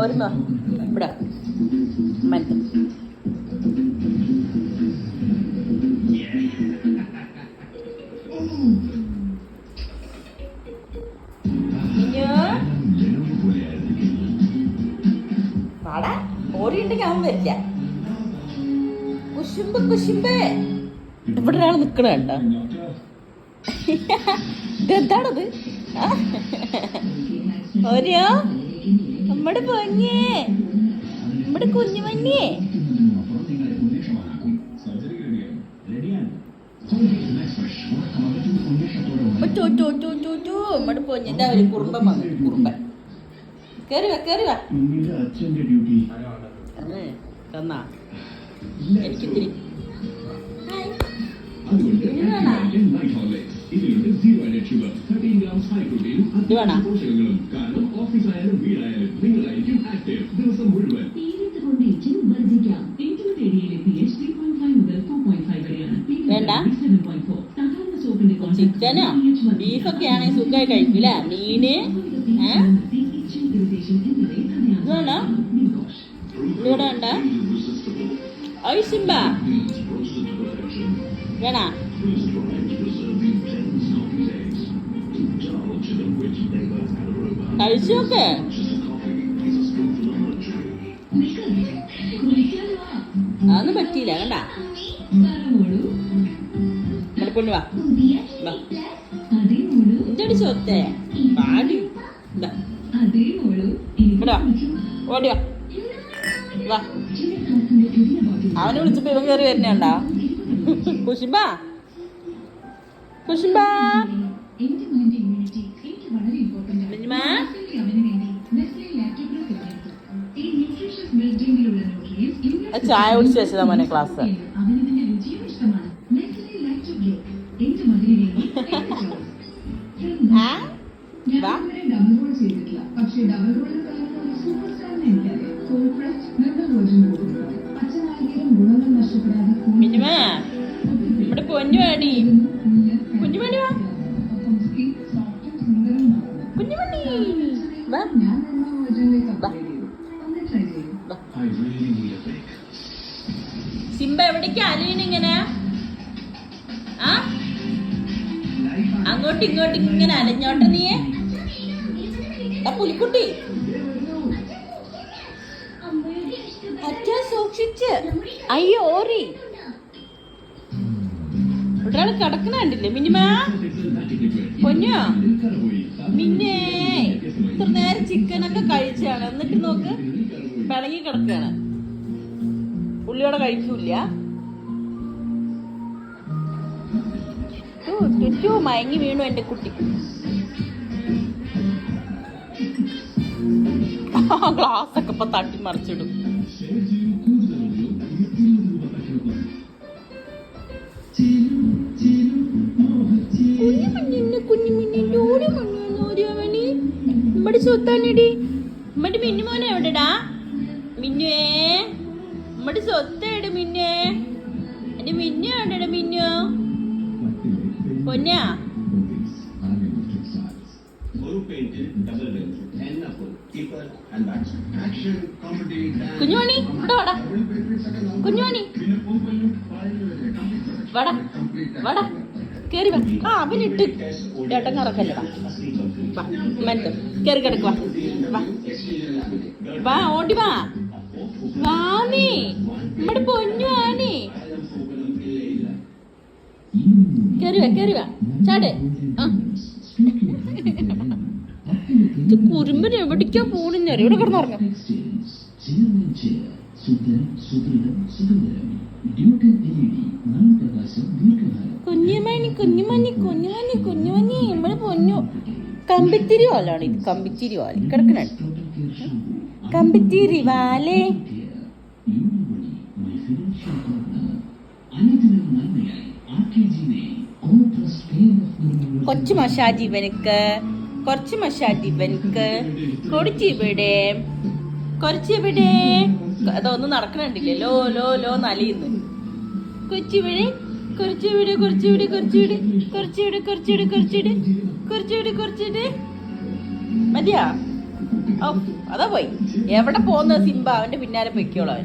ഒരുമ ഇവിടെ. പാടാ ഓടിയുണ്ടെങ്കിൽ അവൻ വരില്ല. കുശുമ്പ് കുശുമ്പ്. ഇവിടെ ഒരാൾ നിക്കണ കണ്ടോ? ഇതെന്താണത്? ആ? ഓരോ? നമ്മുടെ പൊന്നേ. നമ്മുടെ കുഞ്ഞുമഞ്ഞേ നമ്മുടെ പൊന്നിന്റെ ഒരു കുറുമ്പൻ വന്നു. കുറുമ്പൻ. കയറി വാ കയറി വാ. അതെ തന്നാ. എനിക്കിത്തിരി. ഇത് വേണോ ഓഫീസായാലും വീടായാലും നിങ്ങളായിരിക്കും ആക്റ്റീവ് ദിവസം മുഴുവൻ കൊണ്ട് ഇച്ചിരി വർദ്ധിക്കാം എങ്കിലും തേടിയിലെ P H three point five മുതൽ ഫോർ പോയിന്റ് ഫൈവ് വരെയാണ് സെവൻ പോയിന്റ് ഫോർ സാധാരണ സോപ്പിന്റെ ചിക്കനോ ബീഫൊക്കെ ആണെങ്കിൽ സുഖമായി കഴിക്കില്ല മീന് ഇതുണ്ടോ ഇവിടെ ഉണ്ടോ ഐ സിംബ വേണ കഴിച്ചോക്കെ. അതൊന്നും പറ്റിയില്ല കണ്ട? കൊണ്ട് വാ. എന്തടി ചോത്തേ പാടി. ഓടി വാ. അവനെ വിളിച്ചപ്പോ ഇവൻ കയറി വരുന്നുണ്ടാ കുശുമ്പ കുശുമ്പ ചായ കുടിച്ച് വെച്ചതാ മോനെ ക്ലാസ്. അവന് ഇതിന്റെ സിംബ എവിടേക്കാ അലീനിങ്ങനെ ആ? അങ്ങോട്ടും ഇങ്ങോട്ടും ഇങ്ങനെ അലഞ്ഞോട്ടെ നീയെ പുലിക്കുട്ടി. സൂക്ഷിച്ച്. അയ്യോ ഓറി. ഒരാൾ കിടക്കണ കണ്ടില്ലേ? മിനിമാ പൊന്നോ? മിന്നേ. ഇത്ര നേരം ചിക്കനൊക്കെ കഴിച്ചാണ്. എന്നിട്ട് നോക്ക് പിളങ്ങി കിടക്കാണ് ഉള്ളിയോടെ കഴിക്കൂല ചുറ്റു മയങ്ങി വീണു എന്റെ കുട്ടി. ഗ്ലാസ് ഒക്കെ ഇപ്പൊ തട്ടി മറിച്ചിടും. കുഞ്ഞുമിന്നോടി മണ്ണിനോടി അവന് ഇമ്മടി സ്വത്താനടി ഇമ്മടി മിന്നുമോനെ എവിടെടാ? സ്വത്തേട് മിന്നെ. എന്റെ മിന്നു കണ്ടട മിന്നു? പൊന്നാ? കുഞ്ഞുമണി ഇവിടെ വട. കുഞ്ഞുമണി. വട. വട. കേറി വാ. ആ അവനിട്ട്. ചേട്ടൻ കറക്കല്ലടാ വാ. മനസ്സ് കേറി കിടക്കുക വാ. വാ ഓടി വാ. നമ്മുടെ പൊന്നു ആനേ കയറിവ കയറിവ ചാട്. ആ. ഇത് കുരുമ്പൻ എവിടേക്കാ പോണെന്നറിയ ഇവിടെ കിടന്നുറങ്ങാം കുഞ്ഞുമണി കുഞ്ഞുമണി കുഞ്ഞുമണി കുഞ്ഞുമണി. നമ്മൾ പൊന്നു. കമ്പിത്തിരി വാലാണ് ഇത് കമ്പിത്തിരി വാൽ. കിടക്കണ. കമ്പിത്തിരി വാലേ. കൊച്ചു മഷാജ് ഇവനക്ക് കുറച്ച് മഷാജ് ഇവനക്ക്. കൊടുച്ചിവിടെ കുറച്ചിവിടെ അതൊന്നും നടക്കണണ്ടില്ലേ? ലോ ലോ ലോ നലിയുന്നു. കൊച്ചിവിടെ കുറച്ചുവിടെ കുറച്ചുവിടെ കുറച്ചുവിടെ കുറച്ചുവിടെ കുറച്ചുവിടെ കുറച്ചുവിടെ കുറച്ചുവിടെ കുറച്ചുവിടെ മതിയാ? ഓ അതാ പോയി. എവിടെ പോകുന്ന സിംബ? അവന്റെ പിന്നാലെ പൊയ്ക്കോളാൻ